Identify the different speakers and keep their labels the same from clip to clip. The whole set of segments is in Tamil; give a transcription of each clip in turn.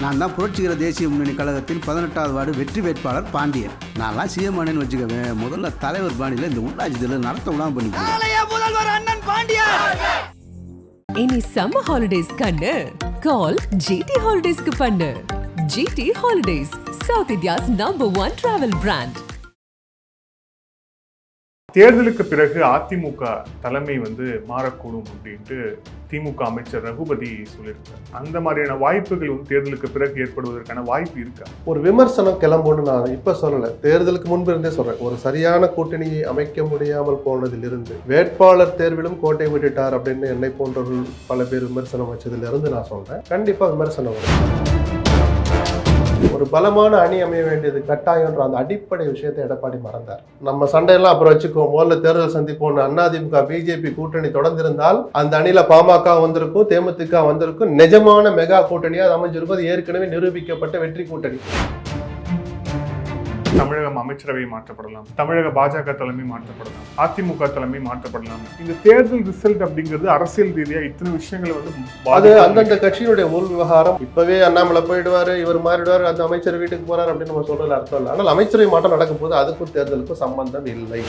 Speaker 1: நான் தான் புரட்சிகர தேசிய முன்னணி கழகத்தின் பதினெட்டாவது வார்டு வெற்றி வேட்பாளர் பாண்டியன். நான்லாம் சிஎம் ஆனேன்னு வச்சுக்கவேன் முதல்ல தலைவர் பாணியில் இந்த உள்ளாட்சி தேர்தல் நடத்த விடாம பண்ணிக்கிறேன்
Speaker 2: இனி சம்மர் ஹாலிடேஸ் கண்ணு. கால் ஜிடி ஹாலிடேஸ்க்கு பண்ணு. GT holidays south India's number one travel brand
Speaker 3: தேர்தலுக்கு பிறகு அதிமுக தலைமை வந்து மாறக்கூடும் அப்படின்ட்டு திமுக அமைச்சர் ரகுபதி சொல்லியிருக்காரு. அந்த மாதிரியான வாய்ப்புகள் வந்து தேர்தலுக்கு பிறகு ஏற்படுவதற்கான வாய்ப்பு இருக்கா?
Speaker 4: ஒரு விமர்சனம் கிளம்புன்னு நான் இப்ப சொல்லல. தேர்தலுக்கு முன்பு இருந்தே சொல்றேன். ஒரு சரியான கூட்டணியை அமைக்க முடியாமல் போனதிலிருந்து வேட்பாளர் தேர்விலும் கோட்டை விட்டுட்டார் அப்படின்னு என்னை போன்றவர்கள் பல பேர் விமர்சனம் வச்சதுல இருந்து நான் சொல்றேன். கண்டிப்பா விமர்சனம் வரும். ஒரு பலமான அணி அமைய வேண்டியது கட்டாயம்ன்ற அந்த அடிப்படை விஷயத்தை எடப்பாடி மறந்தார். நம்ம சண்டையெல்லாம் அப்புறம் வச்சுக்குவோம். முதல்ல தேர்தல் சந்திப்போம் அதிமுக பிஜேபி கூட்டணி தொடர்ந்திருந்தால் அந்த அணியில பாமக வந்திருக்கும் தேமுதிக வந்திருக்கும் நிஜமான மெகா கூட்டணியாக அமைஞ்சிருக்கும். அது ஏற்கனவே நிரூபிக்கப்பட்ட வெற்றி கூட்டணி.
Speaker 3: தமிழகம் அமைச்சரவை மாற்றப்படலாம். தமிழக பாஜக தலைமை மாற்றப்படலாம். அதிமுக தலைமை மாற்றப்படலாம். இந்த தேர்தல் ரிசல்ட் அப்படிங்கிறது அரசியல் ரீதியா இத்தனை விஷயங்களை வந்து
Speaker 4: அது. அந்தந்த கட்சியினுடைய உள் விவகாரம். இப்பவே அண்ணாமலை போயிடுவாரு இவர் மாறிடுவாரு அந்த அமைச்சர் வீட்டுக்கு போறாரு அப்படின்னு நம்ம சொல்றதுல அர்த்தம் இல்லை. ஆனால் அமைச்சரவை மாற்றம் நடக்கும் போது அதுக்கும் தேர்தலுக்கும் சம்பந்தம் இல்லை.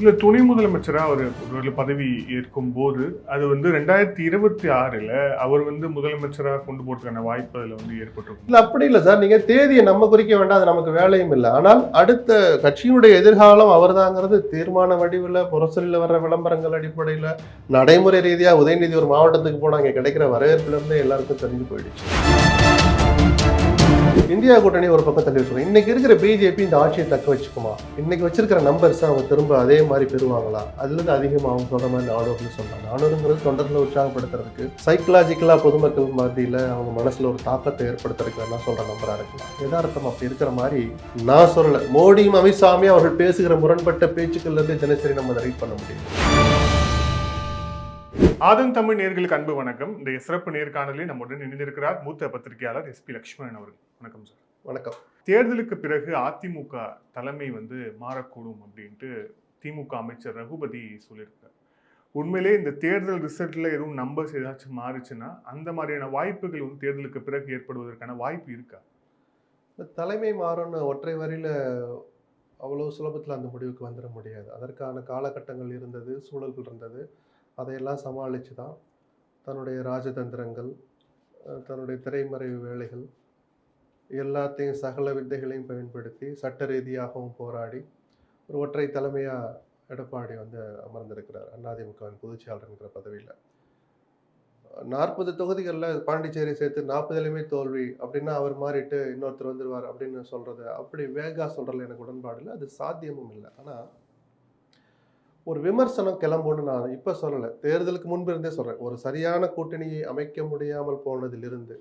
Speaker 3: இல்லை துணை முதலமைச்சராக அவர் ஒரு பதவி ஏற்கும் போது அது வந்து ரெண்டாயிரத்தி இருபத்தி ஆறில் அவர் வந்து முதலமைச்சராக கொண்டு போகிறதுக்கான வாய்ப்பு அதில் வந்து ஏற்பட்டிருக்கும்.
Speaker 4: இல்லை அப்படி இல்லை சார். நீங்கள் தேதியை நம்ம குறிக்க வேண்டாம். அது நமக்கு வேலையும் இல்லை. ஆனால் அடுத்த கட்சியினுடைய எதிர்காலம் அவர் தாங்கிறது தீர்மான வடிவில் புரசலில் வர்ற விளம்பரங்கள் அடிப்படையில் நடைமுறை ரீதியாக உதயநிதி ஒரு மாவட்டத்துக்கு போனால் அங்கே கிடைக்கிற வரவேற்புலேருந்தே எல்லாருக்கும் தெரிஞ்சு போயிடுச்சு. இந்தியா கூட்டணி ஒரு பக்கம் தள்ளி வச்சிருக்கோம். இன்னைக்கு இருக்கிற பிஜேபி இந்த ஆட்சியை தக்க வச்சுக்குமா? இன்னைக்கு வச்சிருக்கிற நம்பர்ஸ் அவங்க திரும்ப அதே மாதிரி பெறுவாங்களா? அதுல இருந்து அதிகமாக அவங்க சொல்ற மாதிரி நானூறுன்னு சொன்னாங்க நானூறுங்கிறது தொண்டர்களை உற்சாகப்படுத்துறதுக்கு சைக்கலாஜிக்கலா பொதுமக்கள் மத்தியில் அவங்க மனசுல ஒரு தாக்கத்தை ஏற்படுத்துறதுக்கு எல்லாம் சொல்ற நம்பரா இருக்கலாம் எதார்த்தம் அப்படி இருக்கிற மாதிரி நான் சொல்லல. மோடியும் அமித்ஷாமியும் அவர்கள் பேசுகிற முரண்பட்ட பேச்சுக்கள்லேருந்து தினசரி நம்ம அதை ரீட் பண்ண முடியும்.
Speaker 3: ஆதன் தமிழ் நேர்களுக்கு அன்பு வணக்கம். இந்த சிறப்பு நேர்காணலில் நம்முடன் இணைந்திருக்கிறார் மூத்த பத்திரிகையாளர் எஸ்பி லட்சுமணன் அவர்கள். வணக்கம் சார்.
Speaker 4: வணக்கம்.
Speaker 3: தேர்தலுக்கு பிறகு அதிமுக தலைமை வந்து மாறக்கூடும் அப்படின்ட்டு திமுக அமைச்சர் ரகுபதி சொல்லியிருக்கார். உண்மையிலே இந்த தேர்தல் ரிசல்ட்ல எதுவும் நம்பர்ஸ் ஏதாச்சும் மாறுச்சுன்னா அந்த மாதிரியான வாய்ப்புகள் வந்து தேர்தலுக்கு பிறகு ஏற்படுவதற்கான வாய்ப்பு இருக்கா?
Speaker 4: தலைமை மாறும்னு ஒற்றை வரியில அவ்வளோ சுலபத்தில் அந்த முடிவுக்கு வந்துட முடியாது. அதற்கான காலகட்டங்கள் இருந்தது சூழல்கள் இருந்தது. அதையெல்லாம் சமாளித்து தான் தன்னுடைய ராஜதந்திரங்கள் தன்னுடைய திரைமறைவு வேலைகள் எல்லாத்தையும் சகல வித்தைகளையும் பயன்படுத்தி சட்ட ரீதியாகவும் போராடி ஒரு ஒற்றை தலைமையாக எடப்பாடி வந்து அமர்ந்திருக்கிறார். அதிமுகவின் பொதுச்செயலாளர்ங்கிற பதவியில். நாற்பது தொகுதிகளில் பாண்டிச்சேரி சேர்த்து நாற்பதுலையுமே தோல்வி அப்படின்னா அவர் மாறிட்டு இன்னொருத்தர் வந்துடுவார் அப்படின்னு சொல்கிறது அப்படி வேகா சொல்றதுல எனக்கு உடன்பாடு இல்லை. அது சாத்தியமும் இல்லை. ஆனால் ஒரு விமர்சனம் கிளம்புன்னு நான் இப்போ சொல்லலை. தேர்தலுக்கு முன்பு இருந்தே சொல்கிறேன் ஒரு சரியான கூட்டணியை அமைக்க முடியாமல் போனதிலிருந்து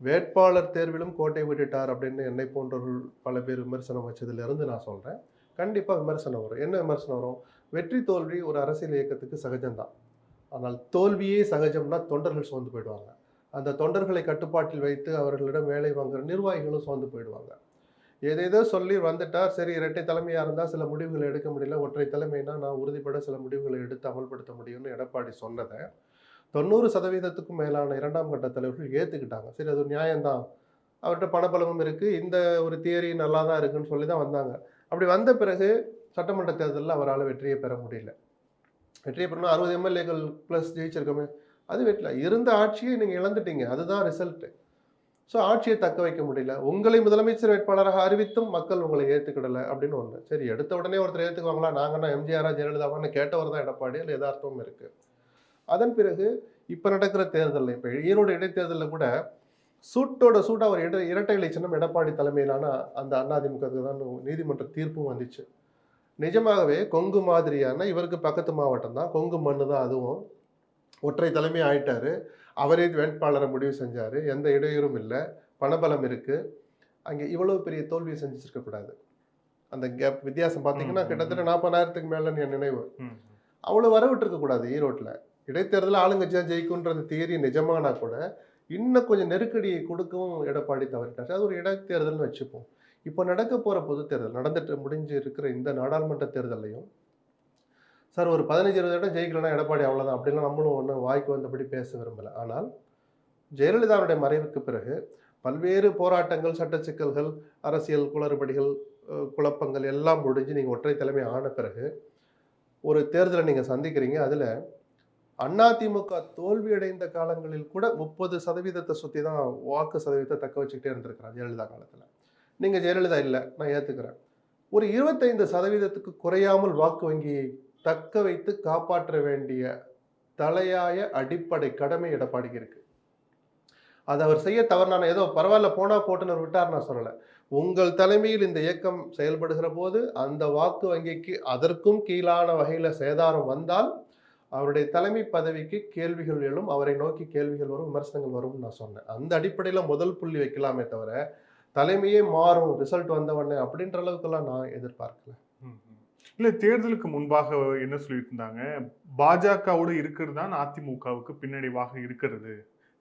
Speaker 4: வேட்பாளர் தேர்விலும் கோட்டை விட்டுட்டார் அப்படின்னு என்னை போன்றவர்கள் பல பேர் விமர்சனம் வச்சதுலேருந்து நான் சொல்கிறேன் கண்டிப்பாக விமர்சனம் வரும். என்ன விமர்சனம் வரும்? வெற்றி தோல்வி ஒரு அரசியல் இயக்கத்துக்கு சகஜம்தான். ஆனால் தோல்வியே சகஜம்னா தொண்டர்கள் சோர்ந்து போயிடுவாங்க. அந்த தொண்டர்களை கட்டுப்பாட்டில் வைத்து அவர்களிடம் வேலை வாங்குற நிர்வாகிகளும் சோர்ந்து போயிடுவாங்க. எதேதோ சொல்லி வந்துட்டார். சரி இரட்டை தலைமையாக இருந்தால் சில முடிவுகளை எடுக்க முடியல. ஒற்றை தலைமைனா நான் உறுதிப்பட சில முடிவுகளை எடுத்து அமல்படுத்த முடியும்னு எடப்பாடி சொன்னதை தொண்ணூறு சதவீதத்துக்கும் மேலான இரண்டாம் கட்ட தலைவர்கள் ஏற்றுக்கிட்டாங்க சரி அது ஒரு நியாயம்தான். அவர்கிட்ட பணப்பலமும் இருக்குது இந்த ஒரு தியரி நல்லா தான் இருக்குன்னு சொல்லி தான் வந்தாங்க. அப்படி வந்த பிறகு சட்டமன்ற தேர்தலில் அவரால் வெற்றியை பெற முடியல. வெற்றியை பெறணும் அறுபது எம்எல்ஏக்கள் ப்ளஸ் ஜெயிச்சிருக்கோமே அது வெற்றில. இருந்த ஆட்சியை நீங்கள் இழந்துட்டீங்க. அதுதான் ரிசல்ட்டு ஸோ ஆட்சியை தக்க வைக்க முடியல. உங்களை முதலமைச்சர் வேட்பாளராக அறிவித்தும் மக்கள் உங்களை ஏற்றுக்கிடலை அப்படின்னு ஒன்று சரி எடுத்த உடனே ஒருத்தர் ஏற்றுக்குவாங்களா நாங்கன்னா எம்ஜிஆரா ஜெயலலிதாவான்னு கேட்டவர் தான் எடப்பாடி. அதில் யதார்த்தமும் இருக்குது அதன் பிறகு இப்போ நடக்கிற தேர்தலில் இப்போ ஈரோடு இடைத்தேர்தலில் கூட சூட்டோட சூட்டாக ஒரு இட இரட்டை இலை சின்னம் எடப்பாடி தலைமையிலான அந்த அதிமுகவுக்கு தான் நீதிமன்ற தீர்ப்பும் வந்துச்சு. நிஜமாகவே கொங்கு மாதிரியான இவருக்கு பக்கத்து மாவட்டம் தான் கொங்கு மண்ணு தான் அதுவும். ஒற்றை தலைமை ஆயிட்டாரு. அவரே வேட்பாளரை முடிவு செஞ்சார். எந்த இடையூறும் இல்லை. பணபலம் இருக்குது அங்கே இவ்வளவு பெரிய தோல்வியை செஞ்சிருக்கக்கூடாது அந்த கேப் வித்தியாசம் பார்த்தீங்கன்னா கிட்டத்தட்ட நாற்பதாயிரத்துக்கு மேலேன்னு என் நினைவு. அவ்வளோ வர விட்டுருக்கக்கூடாது ஈரோட்டில். இடைத்தேர்தலில் ஆளுங்கட்சி தான் ஜெயிக்கும்ன்றது தியரி நிஜமானா கூட இன்னும் கொஞ்சம் நெருக்கடியை கொடுக்கவும் எடப்பாடி தவறிட்டார். அது ஒரு இடைத்தேர்தல்னு வச்சுப்போம். இப்போ நடக்க போகிற பொது தேர்தல் நடந்துட்டு முடிஞ்சு இருக்கிற இந்த நாடாளுமன்ற தேர்தலையும் சார் ஒரு பதினஞ்சு இருபது இடம் ஜெயிக்கலன்னா எடப்பாடி அவ்வளோதான் அப்படிலாம் நம்மளும் ஒன்றும் வாய்க்கு வந்தபடி பேச விரும்பலை. ஆனால் ஜெயலலிதாவுடைய மறைவுக்கு பிறகு பல்வேறு போராட்டங்கள் சட்ட சிக்கல்கள் அரசியல் குளறுபடிகள் குழப்பங்கள் எல்லாம் முடிஞ்சு நீங்கள் ஒற்றை தலைமை ஆன பிறகு ஒரு தேர்தலை நீங்கள் சந்திக்கிறீங்க. அதில் அதிமுக தோல்வியடைந்த காலங்களில் கூட முப்பது சதவீதத்தை சுற்றி தான் வாக்கு சதவீதத்தை தக்க வச்சுக்கிட்டே இருந்திருக்கிறார் ஜெயலலிதா காலத்தில். நீங்கள் ஜெயலலிதா இல்லை நான் ஏற்றுக்கிறேன் ஒரு இருபத்தைந்து சதவீதத்துக்கு குறையாமல் வாக்கு வங்கியை தக்க வைத்து காப்பாற்ற வேண்டிய தலையாய அடிப்படை கடமை எடப்பாடிக்கு இருக்கு. அதை அவர் செய்ய தவறான ஏதோ பரவாயில்ல போனா போட்டுனர் விட்டார் நான் சொல்லலை. உங்கள் தலைமையில் இந்த இயக்கம் செயல்படுகிற போது அந்த வாக்கு வங்கிக்கு அதற்கும் கீழான வகையில் சேதாரம் வந்தால் அவருடைய தலைமை பதவிக்கு கேள்விகள் எழும் அவரை நோக்கி கேள்விகள் வரும் விமர்சனங்கள் வரும்னு நான் சொன்னேன். அந்த அடிப்படையில் முதல் புள்ளி வைக்கலாமே தவிர தலைமையே மாறும் ரிசல்ட் வந்தவொடனே அப்படின்ற அளவுக்கெல்லாம் நான் எதிர்பார்க்கல.
Speaker 3: ம், ம். தேர்தலுக்கு முன்பாக என்ன சொல்லியிருந்தாங்க? பாஜகவோடு இருக்கிறது தான் அதிமுகவுக்கு பின்னடைவாக இருக்கிறது.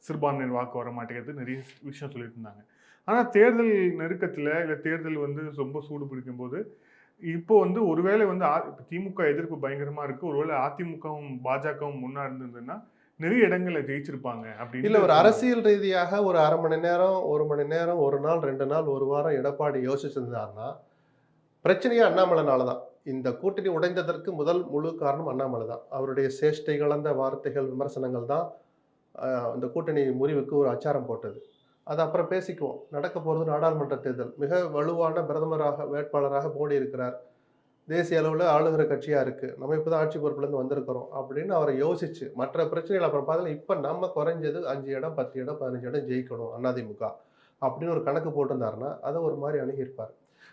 Speaker 3: சிறுபான்மையின் வாக்கு வர மாட்டேங்கிறது நிறைய விஷயம் சொல்லியிருந்தாங்க. ஆனால் தேர்தல் நெருக்கத்தில் இல்லை தேர்தல் வந்து ரொம்ப சூடு பிடிக்கும் போது இப்போ வந்து ஒருவேளை வந்து திமுக எதிர்ப்பு பயங்கரமா இருக்கு. ஒருவேளை அதிமுகவும் பாஜகவும் முன்னா இருந்ததுன்னா நிறைய இடங்கள்ல ஜெயிச்சிருப்பாங்க அப்படின்னு
Speaker 4: இல்ல ஒரு அரசியல் ரீதியாக ஒரு அரை மணி நேரம் ஒரு மணி நேரம் ஒரு நாள் ரெண்டு நாள் ஒரு வாரம் எடப்பாடி யோசிச்சிருந்தாருன்னா பிரச்சனையே அண்ணாமலைனால தான். இந்த கூட்டணி உடைந்ததற்கு முதல் முழு காரணம் அண்ணாமலை தான். அவருடைய சேஷ்டை கலந்த வார்த்தைகள் விமர்சனங்கள் தான் இந்த கூட்டணி முறிவுக்கு ஒரு அச்சாரம் போட்டது. அது அப்புறம் பேசிக்குவோம். நடக்க போகிறது நாடாளுமன்ற தேர்தல். மிக வலுவான பிரதமராக வேட்பாளராக மோடி இருக்கிறார் தேசிய அளவில் ஆளுகிற கட்சியாக இருக்குது நம்ம இப்போ தான் ஆட்சி பொறுப்புலேருந்து வந்திருக்கிறோம் அப்படின்னு அவரை யோசிச்சு மற்ற பிரச்சனைகள் அப்புறம் பார்த்தா இப்போ நம்ம குறைஞ்சது அஞ்சு இடம் பத்து இடம் பதினஞ்சு இடம் ஜெயிக்கணும் அதிமுக அப்படின்னு ஒரு கணக்கு போட்டிருந்தாருன்னா அதை ஒரு மாதிரி அணுகியிருப்பார்.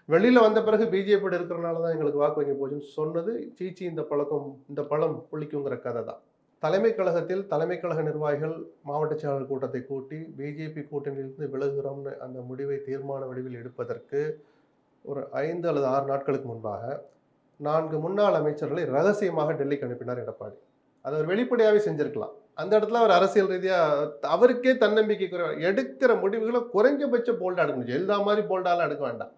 Speaker 4: வெளியில் வந்த பிறகு பிஜேபி இருக்கிறனால தான் எங்களுக்கு வாக்கு வங்கி போச்சுன்னு சொன்னது சீச்சி இந்த பழக்கம் இந்த பழம் புளிக்குங்கிற கதை தான். தலைமை கழகத்தில் தலைமை கழக நிர்வாகிகள் மாவட்ட செயலாளர் கூட்டத்தை கூட்டி பிஜேபி கூட்டணியிலிருந்து விலகுகிறோம்னு அந்த முடிவை தீர்மான வடிவில் எடுப்பதற்கு ஒரு ஐந்து அல்லது ஆறு நாட்களுக்கு முன்பாக நான்கு முன்னாள் அமைச்சர்களை ரகசியமாக டெல்லிக்கு அனுப்பினார் எடப்பாடி. அதை அவர் வெளிப்படையாகவே செஞ்சிருக்கலாம். அந்த இடத்துல அவர் அரசியல் ரீதியாக அவருக்கே தன்னம்பிக்கை குறைவா எடுக்கிற முடிவுகளை குறைஞ்சபட்ச போல்டாக எடுக்கணும் ஜெயலலிதா மாதிரி போல்டாலாம் எடுக்க வேண்டாம்.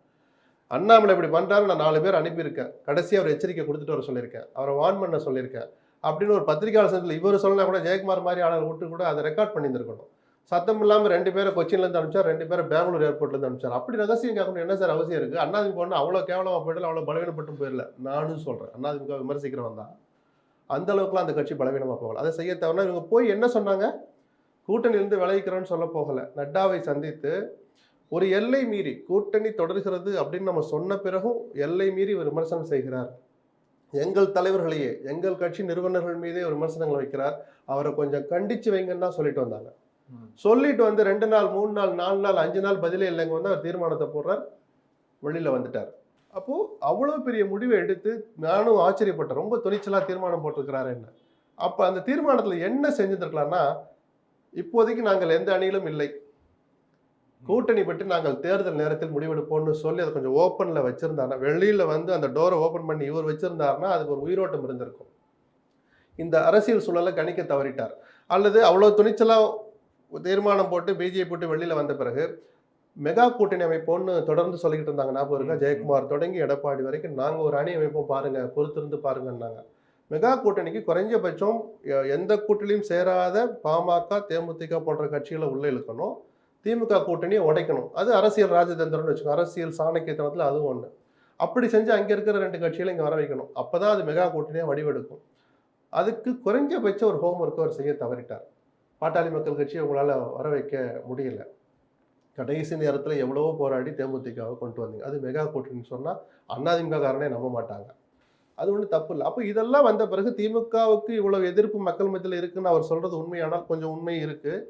Speaker 4: அண்ணாமலை இப்படி பண்ணுறாரு நான் நாலு பேர் அனுப்பியிருக்கேன். கடைசி அவர் எச்சரிக்கை கொடுத்துட்டு வர சொல்லியிருக்கேன். அவரை வான் பண்ண சொல்லியிருக்கேன். அப்படின்னு ஒரு பத்திரிகையாளர் சந்தில் இவர் சொல்லலாம் கூட ஜெயக்குமார் மாதிரி ஆளை விட்டு கூட அதை ரெக்கார்ட் பண்ணியிருந்திருக்கணும். சத்தம் இல்லாமல் ரெண்டு பேரை கொச்சின்லேருந்து அனுப்பிச்சார் ரெண்டு பேரை பெங்களூர் ஏர்போர்ட்லேருந்து அனுப்பிச்சார். அப்படி ரகசியம் கேட்கணும் என்ன சார் அவசியம் இருக்குது அண்ணாதிமுக ஒன்று அவ்வளோ கேவலமாக போயிடல அவ்வளோ பலவீனப்பட்டும் போயிடல. நானும் சொல்கிறேன் அண்ணாதிமுக விமர்சிக்கிறவன் தான் அந்த அளவுக்குலாம் அந்த கட்சி பலவீனமாக போகல. அதை செய்ய தவிர இவங்க போய் என்ன சொன்னாங்க? கூட்டணியிலிருந்து விளைவிக்கிறோன்னு சொல்ல போகலை. நட்டாவை சந்தித்து ஒரு எல்லை மீறி கூட்டணி தொடர்கிறது அப்படின்னு நம்ம சொன்ன பிறகும் எல்லை மீறி ஒரு விமர்சனம் செய்கிறார். எங்கள் தலைவர்களையே எங்கள் கட்சி நிறுவனர்கள் மீதே ஒரு விமர்சனங்களை வைக்கிறார். அவரை கொஞ்சம் கண்டிச்சு வைங்கன்னு தான் சொல்லிட்டு வந்தாங்க. சொல்லிட்டு வந்து ரெண்டு நாள் மூணு நாள் நாலு நாள் அஞ்சு நாள் பதிலே இல்லைங்க. வந்து அவர் தீர்மானத்தை போடுறார். வெளியில வந்துட்டார். அப்போ அவ்வளோ பெரிய முடிவை எடுத்து நானும் ஆச்சரியப்பட்டேன். ரொம்ப துணிச்சலா தீர்மானம் போட்டிருக்கிறாரு என்ன. அப்ப அந்த தீர்மானத்துல என்ன செஞ்சிருக்கலாம்னா இப்போதைக்கு நாங்கள் எந்த அணியிலும் இல்லை. கூட்டணி பற்றி நாங்கள் தேர்தல் நேரத்தில் முடிவெடுப்போம்னு சொல்லி அதை கொஞ்சம் ஓப்பன்ல வச்சிருந்தாருன்னா வெளியில வந்து அந்த டோரை ஓப்பன் பண்ணி இவர் வச்சிருந்தாருன்னா அதுக்கு ஒரு உயிரோட்டம் இருந்திருக்கும். இந்த அரசியல் சூழலை கணிக்க தவறிட்டார். அல்லது அவ்வளோ துணிச்சலா தீர்மானம் போட்டு பிஜேபி போட்டு வெளியில வந்த பிறகு மெகா கூட்டணி அமைப்போம்னு தொடர்ந்து சொல்லிக்கிட்டு இருந்தாங்க. ஞாபகம் இருக்கா. ஜெயக்குமார் தொடங்கி எடப்பாடி வரைக்கும் நாங்க ஒரு அணி அமைப்போம் பாருங்க பொறுத்திருந்து பாருங்கன்னாங்க. மெகா கூட்டணிக்கு குறைஞ்சபட்சம் எந்த கூட்டணியும் சேராத பாமக தேமுதிக போன்ற கட்சிகளை உள்ள இழுக்கணும். திமுக கூட்டணியை உடைக்கணும். அது அரசியல் ராஜதந்திரம்னு வச்சுக்கோங்க அரசியல் சாணக்கியத்தனத்தில் அதுவும் ஒன்று அப்படி செஞ்சு அங்கே இருக்கிற ரெண்டு கட்சிகளை இங்கே வர வைக்கணும். அப்போ தான் அது மெகா கூட்டணியாக வடிவெடுக்கும். அதுக்கு குறைஞ்சபட்ச ஒரு ஹோம் ஹோம்ஒர்க் அவர் செய்ய தவறிட்டார். பாட்டாளி மக்கள் கட்சியை உங்களால் வர வைக்க முடியல. கடைசி நேரத்தில் எவ்வளவோ போராடி தேமுதிகவை கொண்டு வந்தீங்க. அது மெகா கூட்டணின்னு சொன்னால் அண்ணாதிமுக காரனே நம்ப மாட்டாங்க. அது ஒன்றும் தப்பு இல்லை. அப்போ இதெல்லாம் வந்த பிறகு திமுகவுக்கு இவ்வளோ எதிர்ப்பு மக்கள் மத்தியில் இருக்குன்னு அவர் சொல்கிறது உண்மையானால் கொஞ்சம் உண்மை இருக்குது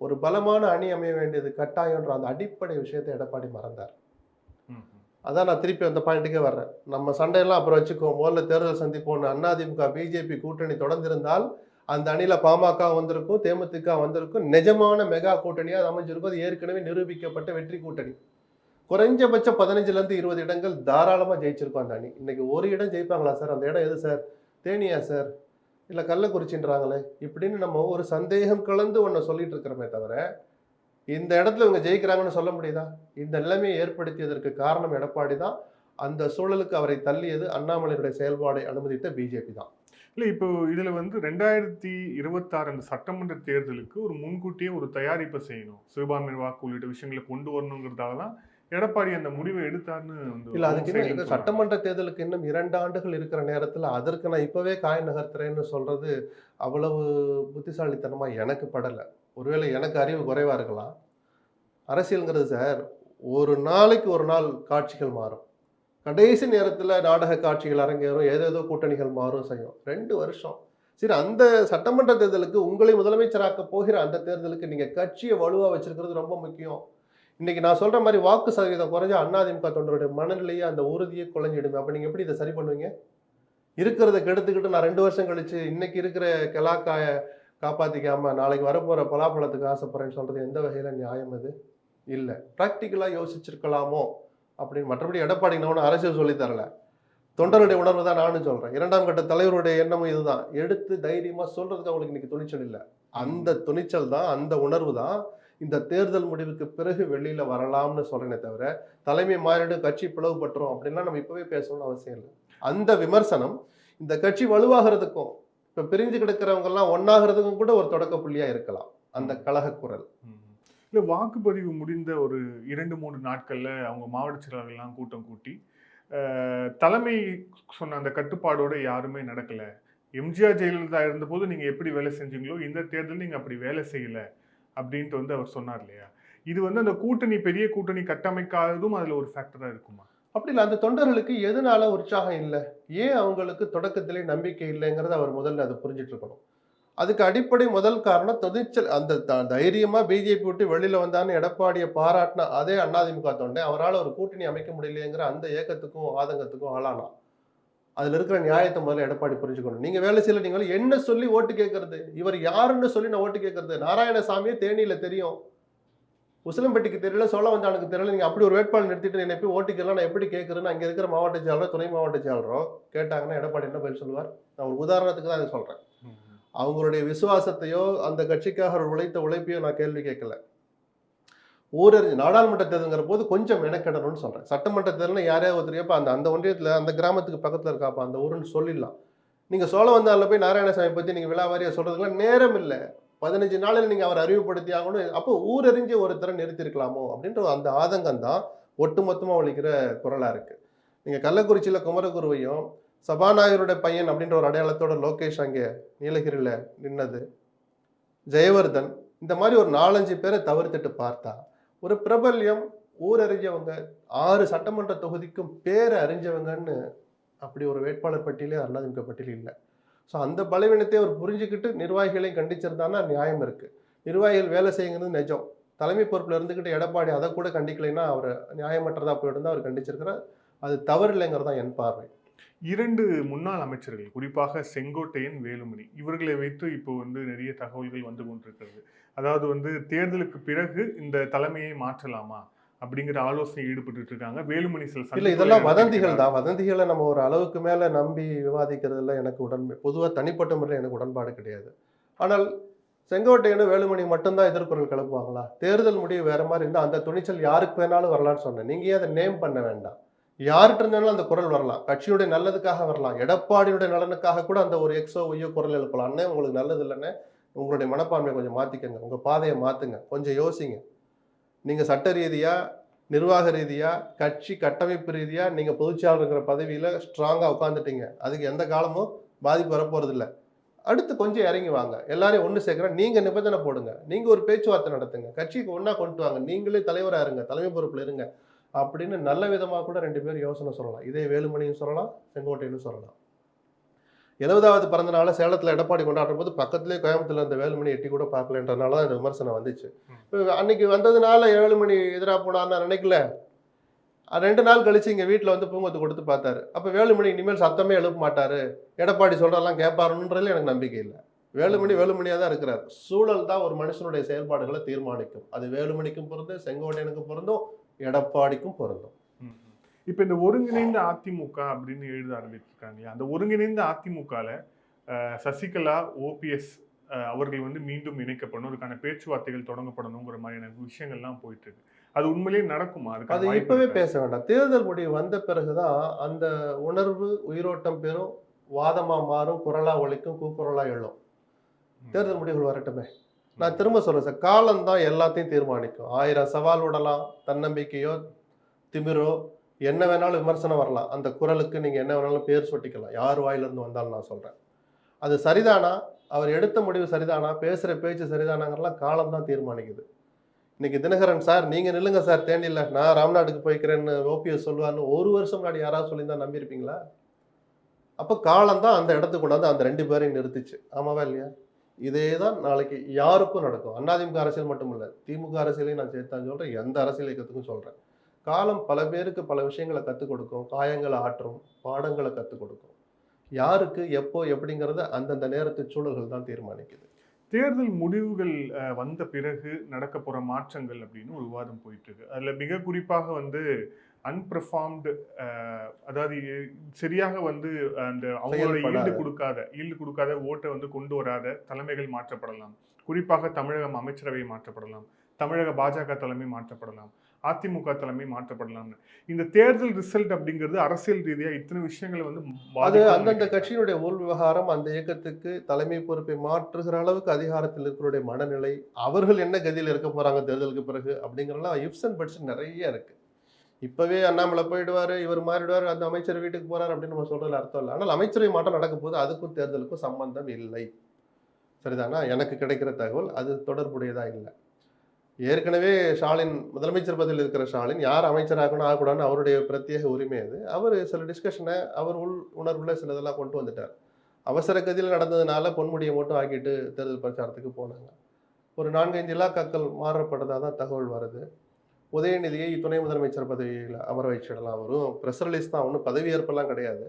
Speaker 4: ஒரு பலமான அணி அமைய வேண்டியது கட்டாயம்ன்ற அந்த அடிப்படை விஷயத்தை எடப்பாடி மறந்தார். அதான் நான் திருப்பி அந்த பாயிண்ட்டுக்கே வர்றேன். நம்ம சண்டையெல்லாம் அப்புறம் வச்சுக்குவோம் முதல்ல தேர்தல் சந்திப்போம்னு அதிமுக பிஜேபி கூட்டணி தொடர்ந்திருந்தால் அந்த அணியில பாமக வந்திருக்கும் தேமுதிக வந்திருக்கும் நிஜமான மெகா கூட்டணியா அது அமைஞ்சிருக்கும். அது ஏற்கனவே நிரூபிக்கப்பட்ட வெற்றி கூட்டணி. குறைஞ்சபட்சம் பதினஞ்சுல இருந்து இருபது இடங்கள் தாராளமா ஜெயிச்சிருக்கும் அந்த அணி. இன்னைக்கு ஒரு இடம் ஜெயிப்பாங்களா சார்? அந்த இடம் எது சார்? தேனியா சார்? இல்லை கள்ளக்குறிச்சின்றாங்களே இப்படின்னு நம்ம ஒரு சந்தேகம் கலந்து ஒன்றை சொல்லிட்டு இருக்கிறோமே தவிர இந்த இடத்துல இவங்க ஜெயிக்கிறாங்கன்னு சொல்ல முடியுதா? இந்த நிலைமையை ஏற்படுத்தியதற்கு காரணம் எடப்பாடி தான். அந்த சூழலுக்கு அவரை தள்ளியது அண்ணாமலையுடைய செயல்பாடை அனுமதித்த பிஜேபி தான்.
Speaker 3: இல்லை இப்போ இதில் வந்து ரெண்டாயிரத்தி இருபத்தாறு அந்த சட்டமன்ற தேர்தலுக்கு ஒரு முன்கூட்டியே ஒரு தயாரிப்பை செய்யணும். சிறுபான்மை வாக்கு உள்ளிட்ட விஷயங்களை கொண்டு வரணுங்கிறதால தான் எடப்பாடி அந்த முடிவை எடுத்தார்னு வந்து
Speaker 4: இல்ல அதுக்கு இன்னும் சட்டமன்ற தேர்தலுக்கு இன்னும் இரண்டு ஆண்டுகள் இருக்கிற நேரத்துல அதற்கு நான் இப்பவே காய் நகர்த்துறேன்னு சொல்றது அவ்வளவு புத்திசாலித்தனமா எனக்கு படல. ஒருவேளை எனக்கு அறிவு குறைவா இருக்கலாம். அரசியல்ங்கிறது சார் ஒரு நாளைக்கு ஒரு நாள் காட்சிகள் மாறும். கடைசி நேரத்துல நாடக காட்சிகள் அரங்கேறும் ஏதேதோ கூட்டணிகள் மாறும் செய்யும். ரெண்டு வருஷம். சரி அந்த சட்டமன்ற தேர்தலுக்கு உங்களை முதலமைச்சராக்க போகிற அந்த தேர்தலுக்கு நீங்க கட்சியை வலுவா வச்சிருக்கிறது ரொம்ப முக்கியம். இன்னைக்கு நான் சொல்ற மாதிரி வாக்கு சதவீதம் குறைஞ்ச அதிமுக தொண்டருடைய மனநிலையை அந்த உறுதியை குறைஞ்சிடுமே அப்ப நீங்க எப்படி இதை சரி பண்ணுவீங்க? இருக்கிறத கெடுத்துக்கிட்டு நான் ரெண்டு வருஷம் கழிச்சு இன்னைக்கு இருக்கிற கெலாக்காய காப்பாத்திக்காம நாளைக்கு வரப்போற பலாப்பழத்துக்கு ஆசைப்படுறேன்னு சொல்றது எந்த வகையில நியாயம் அது? இல்லை. ப்ராக்டிக்கலா யோசிச்சிருக்கலாமோ? அப்படின்னு மற்றபடி எடப்பாடி நான் ஒண்ணும் அரசியல் சொல்லி தரல. தொண்டருடைய உணர்வு தான் நானும் சொல்கிறேன் இரண்டாம் கட்ட தலைவருடைய எண்ணமும் இதுதான். எடுத்து தைரியமாக சொல்கிறதுக்கு அவங்களுக்கு இன்னைக்கு துணிச்சல் இல்லை. அந்த துணிச்சல் தான் அந்த உணர்வு தான். இந்த தேர்தல் முடிவுக்கு பிறகு வெளியில வரலாம்னு சொல்றேனே தவிர தலைமை மாறிடும் கட்சி பிளவுபட்டுரும் அப்படின்லாம் நம்ம இப்பவே பேசணும்னு அவசியம் இல்லை. அந்த விமர்சனம் இந்த கட்சி வலுவாகிறதுக்கும் இப்ப பிரிஞ்சு கிடக்கிறவங்க எல்லாம் ஒன்னாகிறதுக்கும் கூட ஒரு தொடக்க புள்ளியா இருக்கலாம். அந்த கழக குரல்.
Speaker 3: ம். இல்ல வாக்குப்பதிவு முடிந்த ஒரு இரண்டு மூன்று நாட்கள்ல அவங்க மாவட்ட செயலாளர்கள்லாம் கூட்டம் கூட்டி தலைமை சொன்ன அந்த கட்டுப்பாடோட யாருமே நடக்கல. எம்ஜிஆர் ஜெயலலிதா இருந்தபோது நீங்க எப்படி வேலை செஞ்சீங்களோ இந்த தேர்தல் நீங்க அப்படி வேலை செய்யல. அப்படின்ட்டு வந்து அவர் சொன்னார் இல்லையா? இது வந்து அந்த கூட்டணி பெரிய கூட்டணி கட்டமைக்காததும் அதில் ஒரு ஃபேக்டராக இருக்குமா?
Speaker 4: அப்படி இல்லை அந்த தொண்டர்களுக்கு எதனால உற்சாகம் இல்லை? ஏன் அவங்களுக்கு தொடக்கத்திலே நம்பிக்கை இல்லைங்கிறத அவர் முதல்ல அதை புரிஞ்சிட்டு இருக்கணும். அதுக்கு அடிப்படை முதல் காரணம் துணிச்சல் அந்த த- தைரியமா பிஜேபி விட்டு வெளியில வந்தான்னு எடப்பாடியை பாராட்டின அதே அதிமுக தொண்டை அவரால் ஒரு கூட்டணி அமைக்க முடியலையேங்கிற அந்த ஏக்கத்துக்கும் ஆதங்கத்துக்கும் ஆளானான். அதுல இருக்கிற நியாயத்தை முதல்ல எடப்பாடி புரிஞ்சுக்கணும். நீங்க வேலை செய்யல நீங்கள் என்ன சொல்லி ஓட்டு கேட்கறது இவர் யாருன்னு சொல்லி நான் ஓட்டு கேட்கறது நாராயணசாமியே தேனியில தெரியும். உசிலம்பட்டிக்கு தெரியல சோழவந்தானுக்கு தெரியல நீங்க அப்படி ஒரு வேட்பாளர் நிறுத்திட்டு என்னை போய் ஓட்டுக்கலாம் நான் எப்படி கேட்கறேன்னு அங்க இருக்கிற மாவட்ட செயலரோ துணை மாவட்ட செயலரோ கேட்டாங்கன்னா எடப்பாடி என்ன பதில் சொல்லுவார்? நான் ஒரு உதாரணத்துக்கு தான் இதை சொல்றேன். அவங்களுடைய விசுவாசத்தையோ அந்த கட்சிக்காக உழைத்த உழைப்பையோ நான் கேள்வி கேட்கல. ஊரறிஞ்சு நாடாளுமன்ற தேர்தலுங்கிற போது கொஞ்சம் மெனக்கெடணும்னு சொல்கிறேன் சட்டமன்ற தேர்தல் யாரையாவது ஒருத்தரையப்போ அந்த அந்த ஒன்றியத்தில் அந்த கிராமத்துக்கு பக்கத்தில் இருக்காப்பா அந்த ஊருன்னு சொல்லிடலாம். நீங்கள் சோழ வந்தால போய் நாராயணசாமி பற்றி நீங்கள் விழாவாரியாக சொல்கிறதுக்குலாம் நேரம் இல்லை. பதினஞ்சு நாளில் நீங்கள் அவர் அறிவுப்படுத்தி ஆகணும். அப்போ ஊரறிஞ்சு ஒருத்தரை நிறுத்திருக்கலாமோ அப்படின்ற அந்த ஆதங்கம் தான் ஒட்டுமொத்தமாக ஒழிக்கிற குரலாக இருக்குது நீங்கள் கள்ளக்குறிச்சியில் குமரகுருவையும் சபாநாயகருடைய பையன் அப்படின்ற ஒரு அடையாளத்தோட லோகேஷ் அங்கே நீலகிரியில் நின்னது. ஜெயவர்தன் இந்த மாதிரி ஒரு நாலஞ்சு பேரை தவிர்த்துட்டு பார்த்தா ஒரு பிரபல்யம் ஊர் அறிஞ்சவங்க ஆறு சட்டமன்ற தொகுதிக்கும் பேரை அறிஞ்சவங்கன்னு அப்படி ஒரு வேட்பாளர் பட்டியலே அதிமுக பட்டியல் இல்லை. ஸோ அந்த பலவீனத்தை அவர் புரிஞ்சுக்கிட்டு நிர்வாகிகளையும் கண்டிச்சிருந்தான்னா நியாயம் இருக்குது நிர்வாகிகள் வேலை செய்யுங்கிறது நிஜம். தலைமை பொறுப்பில் இருந்துக்கிட்டு எடப்பாடி அதை கூட கண்டிக்கலைன்னா அவர் நியாயமற்றதாக போயிட்டு அவர் கண்டிச்சிருக்கிறார். அது தவறு இல்லைங்கிறது தான் என் பார்வை.
Speaker 3: இரண்டு முன்னாள் அமைச்சர்கள் குறிப்பாக செங்கோட்டையன் வேலுமணி இவர்களை வைத்து இப்போ வந்து நிறைய தகவல்கள் வந்து கொண்டிருக்கிறது. அதாவது வந்து தேர்தலுக்கு பிறகு இந்த தலைமையை மாற்றலாமா அப்படிங்கிற ஆலோசனை ஈடுபட்டு இருக்காங்க. வேலுமணி சில
Speaker 4: இல்ல இதெல்லாம். வதந்திகள் தான். வதந்திகளை நம்ம ஒரு அளவுக்கு மேல நம்பி விவாதிக்கிறதுல எனக்கு உடன் பொதுவா தனிப்பட்ட முறையில் எனக்கு உடன்பாடு கிடையாது. ஆனால் செங்கோட்டையனும் வேலுமணி மட்டும்தான் எதிர்குரல் கிளப்புவாங்களா? தேர்தல் முடிவு வேற மாதிரி இருந்தா அந்த துணிச்சல் யாருக்கு வேணாலும் வரலாம்னு சொன்னேன். நீங்க ஏன் அதை நேம் பண்ண வேண்டாம்? யார்கிட்ட இருந்தாலும் அந்த குரல் வரலாம். கட்சியுடைய நல்லதுக்காக வரலாம். எடப்பாடியுடைய நலனுக்காக கூட அந்த ஒரு எக்ஸோ ஒய்யோ குரல் எழுப்பலாம். அண்ணே உங்களுக்கு நல்லது இல்லைன்னு உங்களுடைய மனப்பான்மையை கொஞ்சம் மாற்றிக்கங்க உங்கள் பாதையை மாற்றுங்க கொஞ்சம் யோசிங்க. நீங்கள் சட்ட ரீதியாக நிர்வாக ரீதியாக கட்சி கட்டமைப்பு ரீதியாக நீங்கள் பொதுச்செயலாளருங்கிற பதவியில் ஸ்ட்ராங்காக உட்காந்துட்டீங்க அதுக்கு எந்த காலமும் பாதிப்பு வரப்போகிறதில்ல அடுத்து கொஞ்சம் இறங்கி வாங்க. எல்லாரையும் ஒன்று சேர்க்குறேன். நீங்கள் நிபந்தனை போடுங்க. நீங்கள் ஒரு பேச்சுவார்த்தை நடத்துங்க. கட்சிக்கு ஒன்றா கொண்டு வாங்க. நீங்களே தலைவராக இருங்க. தலைமை பொறுப்பில் இருங்க. அப்படின்னு நல்ல விதமா கூட ரெண்டு பேரும் யோசனை சொல்லலாம். இதே வேலுமணியும் சொல்லலாம் செங்கோட்டையனும் சொல்லலாம். எழுபதாவது பிறந்த நாளை சேலத்துல எடப்பாடி கொண்டாடும் போது பக்கத்துலேயே கோயம்புத்தூர்ல இருந்த வேலுமணி எட்டி கூட பார்க்கலன்றனால தான் இந்த விமர்சனம் வந்துச்சு. அன்னைக்கு வந்ததுனால ஏழுமணி எதிராக போனான்னு நான் நினைக்கல. ரெண்டு நாள் கழிச்சு இங்க வீட்டுல வந்து பூங்கொத்து கொடுத்து பார்த்தாரு. அப்ப வேலுமணி இனிமேல் சத்தமே எழுப்ப மாட்டாரு. எடப்பாடி சொல்றதெல்லாம் கேட்பாருன்றதுல எனக்கு நம்பிக்கை இல்லை. வேலுமணி வேலுமணியா தான் இருக்கிறார். சூழல் தான் ஒரு மனுஷனுடைய செயல்பாடுகளை தீர்மானிக்கும். அது வேலுமணிக்கும் பொருந்தும் செங்கோட்டையனுக்கும் பொருந்தும் எடப்பாடிக்கும் பொருந்தும்.
Speaker 3: இப்ப இந்த ஒருங்கிணைந்த அதிமுக அப்படின்னு எழுத ஆரம்பிச்சிருக்காங்க? அந்த ஒருங்கிணைந்த அதிமுகல அஹ், சசிகலா ஓபிஎஸ் அவர்கள் வந்து மீண்டும் இணைக்கப்படணும். அதுக்கான பேச்சுவார்த்தைகள் தொடங்கப்படணுங்கிற மாதிரியான விஷயங்கள்லாம் போயிட்டு இருக்கு அது உண்மையிலேயே நடக்குமா?
Speaker 4: அது இப்பவே? பேச வேண்டாம். தேர்தல் முடிவு வந்த பிறகுதான் அந்த உணர்வு உயிரோட்டம் பெறும் வாதமா மாறும் குரலா ஒலிக்கும் கூக்குரலா எழும். தேர்தல் முடிவுகள் வரட்டுமே. நான் திரும்ப சொல்றேன் சார். காலம் தான் எல்லாத்தையும் தீர்மானிக்கும். ஆயிரம் சவால் விடலாம் தன்னம்பிக்கையோ திமிரோ என்ன வேணாலும் விமர்சனம் வரலாம். அந்த குரலுக்கு நீங்கள் என்ன வேணாலும் பேர் சொட்டிக்கலாம். யார் வாயிலிருந்து வந்தாலும் நான் சொல்கிறேன் அது சரிதானா? அவர் எடுத்த முடிவு சரிதானா? பேசுகிற பேச்சு சரிதானாங்கிறலாம் காலம் தான் தீர்மானிக்குது. இன்னைக்கு தினகரன் சார் நீங்கள் நில்லுங்க சார் தேனியில். நான் ராம்நாடுக்கு போய்க்கிறேன்னு ஓபிஎஸ் சொல்லுவார்னு ஒரு வருஷம் முன்னாடி யாராவது சொல்லியிருந்தா நம்பியிருப்பீங்களா? அப்போ காலம் தான் அந்த இடத்துக்கு கொண்டாந்து அந்த ரெண்டு பேரையும் நிறுத்துச்சு. ஆமாவா இல்லையா? இதே தான் நாளைக்கு யாருக்கும் நடக்கும். அதிமுக அரசியல் மட்டும் இல்லை திமுக அரசியலையும் நான் சேர்த்தான் சொல்கிறேன் எந்த அரசியல் இயக்கத்துக்கும் சொல்கிறேன் காலம் பல பேருக்கு பல விஷயங்களை கற்றுக் கொடுக்கும் காயங்களை ஆற்றும் பாடங்களை கற்றுக் கொடுக்கும். யாருக்கு எப்போ எப்படிங்கிறத அந்தந்த நேரத்து சூழல்கள் தான் தீர்மானிக்குது.
Speaker 3: தேர்தல் முடிவுகள் வந்த பிறகு நடக்க போகிற மாற்றங்கள் அப்படின்னு ஒரு விவாதம் போயிட்டு இருக்கு. அதில் மிக குறிப்பாக வந்து அன்பெர்ஃபார்ம்டு அதாவது சரியாக வந்து அந்த அவங்களோட. ஈல்டு கொடுக்காத ஈல்டு கொடுக்காத ஓட்டை வந்து கொண்டு வராத தலைமைகள் மாற்றப்படலாம். குறிப்பாக தமிழகம் அமைச்சரவை மாற்றப்படலாம். தமிழக பாஜக தலைமை மாற்றப்படலாம். அதிமுக தலைமை மாற்றப்படலாம்னு இந்த தேர்தல் ரிசல்ட் அப்படிங்கிறது அரசியல் ரீதியா இத்தனை விஷயங்களை வந்து
Speaker 4: அது அந்தந்த. கட்சியினுடைய உள் விவகாரம் அந்த இயக்கத்துக்கு தலைமை பொறுப்பை மாற்றுகிற அளவுக்கு அதிகாரத்தில் இருக்கிறவருடைய மனநிலை அவர்கள் என்ன கதியில் இருக்க போறாங்க தேர்தலுக்கு பிறகு அப்படிங்கிறலாம் இப்ஸ் அண்ட் பட்ஸ் நிறைய இருக்கு. இப்பவே அண்ணாமலை போயிடுவார் இவர் மாறிடுவார் அந்த அமைச்சர் வீட்டுக்கு போறார் அப்படின்னு நம்ம சொல்றதுல அர்த்தம் இல்லை. ஆனால் அமைச்சரவை மாற்றம் நடக்கும் போது அதுக்கும் தேர்தலுக்கும் சம்பந்தம் இல்லை. சரிதானா? எனக்கு கிடைக்கிற தகவல் அது தொடர்புடையதா இல்லை. ஏற்கனவே ஸ்டாலின் முதலமைச்சர் பதவியில் இருக்கிற ஸ்டாலின் யார் அமைச்சராகணும் ஆகக்கூடாதுன்னு அவருடைய பிரத்யேக உரிமை அது. அவர் சில டிஸ்கஷனை அவர் உள் உணர்வுல சில இதெல்லாம் கொண்டு வந்துட்டார். அவசர கதியில் நடந்ததுனால பொன்முடியை மட்டும் ஆக்கிட்டு தேர்தல் பிரச்சாரத்துக்கு போனாங்க. ஒரு நான்கைந்து இலாக்காக்கள் மாறப்பட்டதாக தான் தகவல் வருது. உதயநிதியை துணை முதலமைச்சர் பதவியில் அமர வச்சிடலாம். வரும் ப்ரெஸ் ரிலீஸ் தான். ஒன்றும் பதவியேற்பெல்லாம் கிடையாது.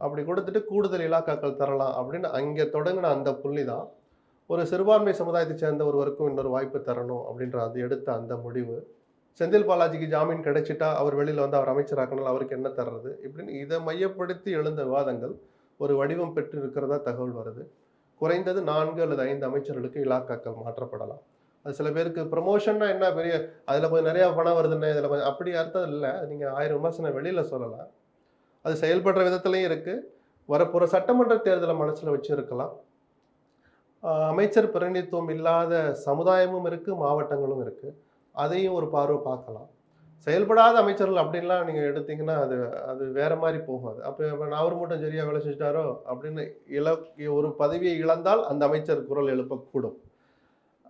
Speaker 4: அப்படி கொடுத்துட்டு கூடுதல் இலாக்காக்கள் தரலாம் அப்படின்னு அங்கே தொடங்கின அந்த புள்ளி தான். ஒரு சிறுபான்மை சமுதாயத்தை சேர்ந்த ஒருவருக்கும் இன்னொரு வாய்ப்பு தரணும் அப்படின்ற அது எடுத்த அந்த முடிவு. செந்தில் பாலாஜிக்கு ஜாமீன் கிடைச்சிட்டா அவர் வெளியில் வந்து அவர் அமைச்சராக்கணும் அவருக்கு என்ன தர்றது இப்படின்னு இதை மையப்படுத்தி எழுந்த விவாதங்கள் ஒரு வடிவம் பெற்று இருக்கிறதா தகவல் வருது. குறைந்தது நான்கு அல்லது ஐந்து அமைச்சர்களுக்கு இலாக்காக்கள் மாற்றப்படலாம். அது சில பேருக்கு ப்ரமோஷன்னா என்ன பெரிய அதில் கொஞ்சம் நிறையா பணம் வருதுன்னு இதில் கொஞ்சம் அப்படி அர்த்தம் இல்லை. நீங்கள் ஆயிரம் விமர்சனம் வெளியில் சொல்லலாம். அது செயல்படுற விதத்துலையும் இருக்குது வரப்போகிற சட்டமன்ற தேர்தலை மனசில் வச்சு இருக்கலாம் அமைச்சர் பிரதிநிதித்துவம் இல்லாத சமுதாயமும் இருக்குது மாவட்டங்களும் இருக்குது அதையும் ஒரு பார்வை பார்க்கலாம். செயல்படாத அமைச்சர்கள் அப்படின்லாம் நீங்கள் எடுத்தீங்கன்னா அது அது வேற மாதிரி போகாது. அப்போ இப்போ அவர் மட்டும் சரியாக வேலை செஞ்சிட்டாரோ அப்படின்னு இழ ஒரு பதவியை இழந்தால் அந்த அமைச்சர் குரல் எழுப்பக்கூடும்.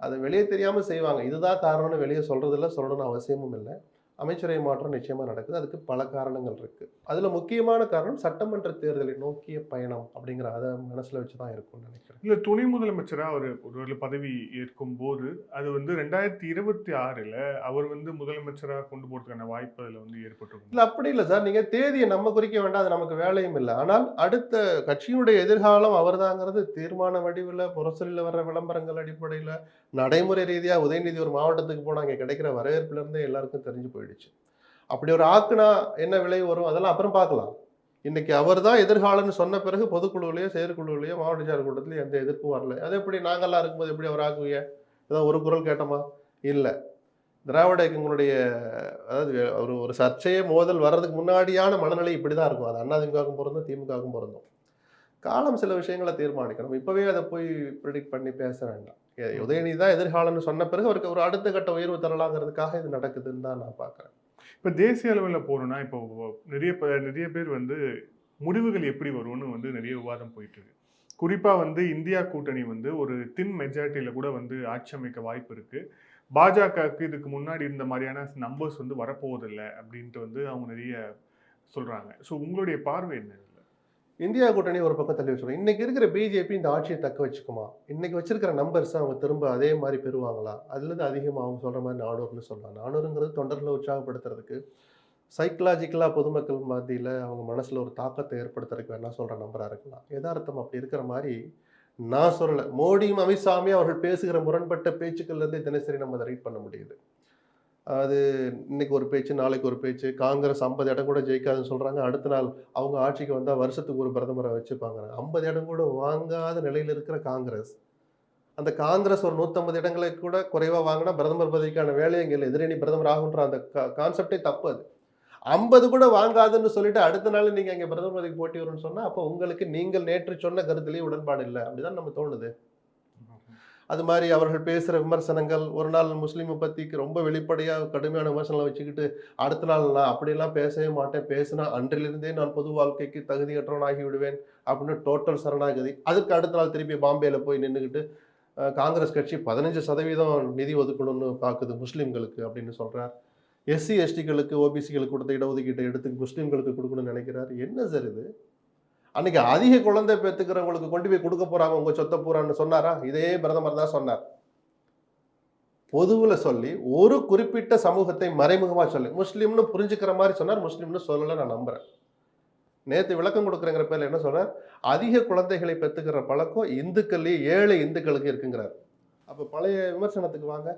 Speaker 4: அதை வெளியே தெரியாமல் செய்வாங்க. இதுதான் காரணம்னு வெளியே சொல்கிறதில்ல சொல்லணும்னு அவசியமும் இல்லை. அமைச்சரவை மாற்றம் நிச்சயமாக நடக்குது. அதுக்கு பல காரணங்கள் இருக்குது அதில் முக்கியமான காரணம் சட்டமன்ற தேர்தலை நோக்கிய பயணம் அப்படிங்கிற அதை மனசில் வச்சு தான் இருக்கும்னு நினைக்கிறேன்.
Speaker 3: இல்ல துணை முதலமைச்சரா அவர் ஒரு பதவி ஏற்கும் போது அது வந்து ரெண்டாயிரத்தி இருபத்தி ஆறுல அவர் வந்து முதலமைச்சரா கொண்டு போறதுக்கான வாய்ப்பு அதுல வந்து ஏற்பட்டிருக்கும்.
Speaker 4: இல்லை அப்படி இல்லை சார். நீங்கள் தேதியை நம்ம குறிக்க வேண்டாம். அது நமக்கு வேலையும் இல்லை. ஆனால் அடுத்த கட்சியினுடைய எதிர்காலம் அவர்தாங்கிறது தீர்மான வடிவில் முரசொலியில் வர்ற விளம்பரங்கள் அடிப்படையில் நடைமுறை ரீதியாக உதயநிதி ஒரு மாவட்டத்துக்கு போனால் அங்கே கிடைக்கிற வரவேற்புலேருந்தே எல்லாருக்கும் தெரிஞ்சு போயிடுச்சு. அப்படி ஒரு ஆக்குனா என்ன விலை வரும்? அதெல்லாம் அப்புறம் பார்க்கலாம். இன்னைக்கு அவர் தான் எதிர்காலம்னு சொன்ன பிறகு பொதுக்குழுவிலையோ செயற்குழுவிலையோ மாவட்ட செயலர் கூட்டத்திலேயோ எந்த எதிர்ப்பும் வரல. அது எப்படி நாங்கள்லாம் இருக்கும்போது எப்படி அவர் ஆக்குவீங்க? ஏதோ ஒரு குரல் கேட்டோமா? இல்லை. திராவிட இயக்கங்களுடைய அதாவது ஒரு ஒரு சர்ச்சையே மோதல் வர்றதுக்கு முன்னாடியான மனநிலை இப்படி தான் இருக்கும். அது அண்ணாதிமுகவுக்கும் பிறந்தோம் திமுகவுக்கும் பிறந்தோம். காலம் சில விஷயங்களை தீர்மானிக்கணும். இப்போவே அதை போய் ப்ரிடிக்ட் பண்ணி பேச வேண்டாம். உதயநிதி தான் எதிர்காலம்னு சொன்ன பிறகு அவருக்கு ஒரு அடுத்த கட்ட உயர்வு தரலாங்கிறதுக்காக இது நடக்குதுன்னு தான் நான் பார்க்குறேன்.
Speaker 3: இப்ப தேசிய அளவுல போறோம்னா இப்போ நிறைய நிறைய பேர் வந்து முடிவுகள் எப்படி வரும்னு வந்து நிறைய விவாதம் போயிட்டு இருக்கு குறிப்பா வந்து இந்தியா கூட்டணி வந்து ஒரு தின் மெஜாரிட்டியில கூட வந்து ஆட்சி அமைக்க வாய்ப்பு இருக்கு. பாஜகவுக்கு இதுக்கு முன்னாடி இருந்த மாதிரியான நம்பர்ஸ் வந்து வரப்போவதில்லை அப்படின்ட்டு வந்து அவங்க நிறைய சொல்றாங்க. ஸோ உங்களுடைய பார்வை என்ன?
Speaker 4: இந்தியா கூட்டணி ஒரு பக்கம் தள்ளி வச்சுக்கணும். இன்னைக்கு இருக்கிற பிஜேபி இந்த ஆட்சியை தக்க வச்சுக்குமா? இன்றைக்கி வச்சிருக்கிற நம்பர்ஸ் அவங்க திரும்ப அதே மாதிரி பெறுவாங்களா? அதுலேருந்து அதிகமாக அவங்க சொல்கிற மாதிரி நானூறுன்னு சொல்லலாம் நானூறுங்கிறது தொண்டர்களை உற்சாகப்படுத்துறதுக்கு சைக்கலாஜிக்கலாக பொதுமக்கள் மத்தியில் அவங்க மனசில் ஒரு தாக்கத்தை ஏற்படுத்துறதுக்கு வேணால் சொல்கிற நம்பராக இருக்கலாம். எதார்த்தம் அப்படி இருக்கிற மாதிரி நான் சொல்லலை. மோடியும் அமித்ஷாமியும் அவர்கள் பேசுகிற முரண்பட்ட பேச்சுக்கள்லேருந்தே தினசரி நம்ம அதை ரீட் பண்ண முடியுது. அது இன்னைக்கு ஒரு பேச்சு நாளைக்கு ஒரு பேச்சு காங்கிரஸ் ஐம்பது இடம் கூட ஜெயிக்காதுன்னு சொல்கிறாங்க அடுத்த நாள் அவங்க ஆட்சிக்கு வந்தால் வருஷத்துக்கு ஒரு பிரதமரை வச்சுப்பாங்க ஐம்பது இடம் கூட வாங்காத நிலையில் இருக்கிற காங்கிரஸ். அந்த காங்கிரஸ் ஒரு நூற்றம்பது இடங்களை கூட குறைவாக வாங்கினா பிரதமர் பதவிக்கான வேலையை இங்கே இல்லை. எதிரணி பிரதமர் ஆகுன்ற அந்த கான்செப்டே தப்பு அது. ஐம்பது கூட வாங்காதுன்னு சொல்லிட்டு அடுத்த நாள் நீங்கள் அங்கே பிரதமர் பதவிக்கு போட்டி வரும்னு சொன்னால் அப்போ உங்களுக்கு நீங்கள் நேற்று சொன்ன கருத்துலேயே உடன்பாடு இல்லை. அப்படிதான் நம்ம தோணுது. அது மாதிரி அவர்கள் பேசுகிற விமர்சனங்கள் ஒரு நாள் முஸ்லீமை பற்றிக்கு ரொம்ப வெளிப்படையாக கடுமையான விமர்சனங்களை வச்சுக்கிட்டு அடுத்த நாள் நான் அப்படியெல்லாம் பேசவே மாட்டேன். பேசினா அன்றிலிருந்தே நான் பொது வாழ்க்கைக்கு தகுதியற்றவனாகி விடுவேன் அப்படின்னு டோட்டல் சரணாகதி. அதுக்கு அடுத்த நாள் திருப்பி பாம்பேயில் போய் நின்றுக்கிட்டு காங்கிரஸ் கட்சி பதினஞ்சு சதவீதம் நிதி ஒதுக்கணும்னு பார்க்குது முஸ்லீம்களுக்கு அப்படின்னு சொல்கிறார் எஸ்சி எஸ்டிகளுக்கு ஓபிசிகளுக்கு கொடுத்த இடஒதுக்கீட்டை எடுத்து முஸ்லீம்களுக்கு கொடுக்கணும்னு நினைக்கிறார். என்ன சார் இது? அன்னைக்கு அதிக குழந்தை பெற்றுக்கிறவங்களுக்கு கொண்டு போய் கொடுக்க போறாங்க உங்க சொத்தை பூரான்னு சொன்னாரா? இதே பிரதமர் தான் சொன்னார். பொதுவில் சொல்லி ஒரு குறிப்பிட்ட சமூகத்தை மறைமுகமாக சொல்லி முஸ்லீம்னு புரிஞ்சுக்கிற மாதிரி சொன்னார் முஸ்லீம்னு சொல்லலை நான் நம்புறேன். நேற்று விளக்கம் கொடுக்குறேங்கிற பேர்ல என்ன சொல்றார் அதிக குழந்தைகளை பெற்றுக்கிற பழக்கம் இந்துக்கள்லேயே ஏழை இந்துக்களுக்கு இருக்குங்கிறார். அப்போ பழைய விமர்சனத்துக்கு வாங்க.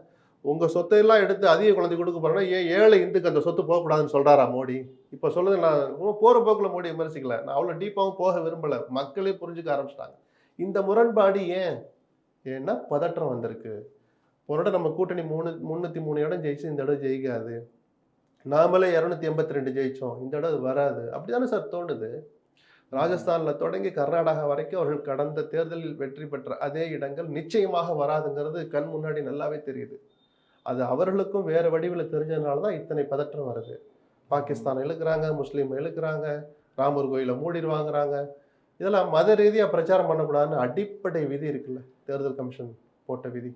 Speaker 4: உங்கள் சொத்தையெல்லாம் எடுத்து அதிக குழந்தை கொடுக்க போறோம்னா ஏன் ஏழை இந்துக்கு அந்த சொத்து போகக்கூடாதுன்னு சொல்கிறாரா மோடி? இப்போ சொல்லுது நான் ரொம்ப போகிற போக்கில் மோடி விமர்சிக்கல. நான் அவ்வளோ டீப்பாகவும் போக விரும்பல. மக்களே புரிஞ்சுக்க ஆரம்பிச்சிட்டாங்க. இந்த முரண்பாடு ஏன்? ஏன்னா பதற்றம் வந்திருக்கு. ஒரு இடம் நம்ம கூட்டணி மூணு முந்நூற்றி மூணு இடம் ஜெயிச்சு இந்த இடம் ஜெயிக்காது. நாமளே இரநூத்தி எண்பத்தி ரெண்டு ஜெயித்தோம் இந்த இடம் அது வராது. அப்படிதானே சார் தோணுது? ராஜஸ்தானில் தொடங்கி கர்நாடகா வரைக்கும் அவர்கள் கடந்த தேர்தலில் வெற்றி பெற்ற அதே இடங்கள் நிச்சயமாக வராதுங்கிறது கண் முன்னாடி நல்லாவே தெரியுது. அது அவர்களுக்கும் வேறு வடிவில் தெரிஞ்சதுனால தான் இத்தனை பதற்றம் வருது. பாகிஸ்தான் இழுக்கிறாங்க முஸ்லீம் இழுக்கிறாங்க ராமர் கோயிலை மூடிடுவாங்கிறாங்க இதெல்லாம் மத ரீதியாக பிரச்சாரம் பண்ணக்கூடாதுன்னு அடிப்படை விதி இருக்குல்ல தேர்தல் கமிஷன் போட்ட விதி.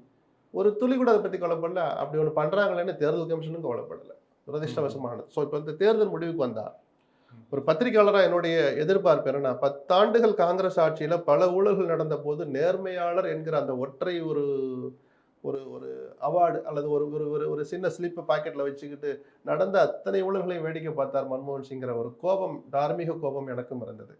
Speaker 4: ஒரு துளி கூட அதை பற்றி கவலைப்படல. அப்படி ஒன்று பண்ணுறாங்களேன்னு தேர்தல் கமிஷனும் கவலைப்படலை. துரதிருஷ்டவசமானது. ஸோ இப்போ இந்த தேர்தல் முடிவுக்கு வந்தால் ஒரு பத்திரிகையாளராக என்னுடைய எதிர்பார்ப்பு என்னன்னா பத்தாண்டுகள் காங்கிரஸ் ஆட்சியில் பல ஊழல்கள் நடந்த போது நேர்மையாளர் என்கிற அந்த ஒற்றை ஒரு ஒரு ஒரு அவார்டு அல்லது ஒரு ஒரு ஒரு ஒரு சின்ன ஸ்லிப்பை பாக்கெட்டில் வச்சுக்கிட்டு நடந்த அத்தனை ஊழல்களையும் வேடிக்கை பார்த்தார் மன்மோகன் சிங்கிற ஒரு கோபம் தார்மீக கோபம் எனக்கும் இருந்தது.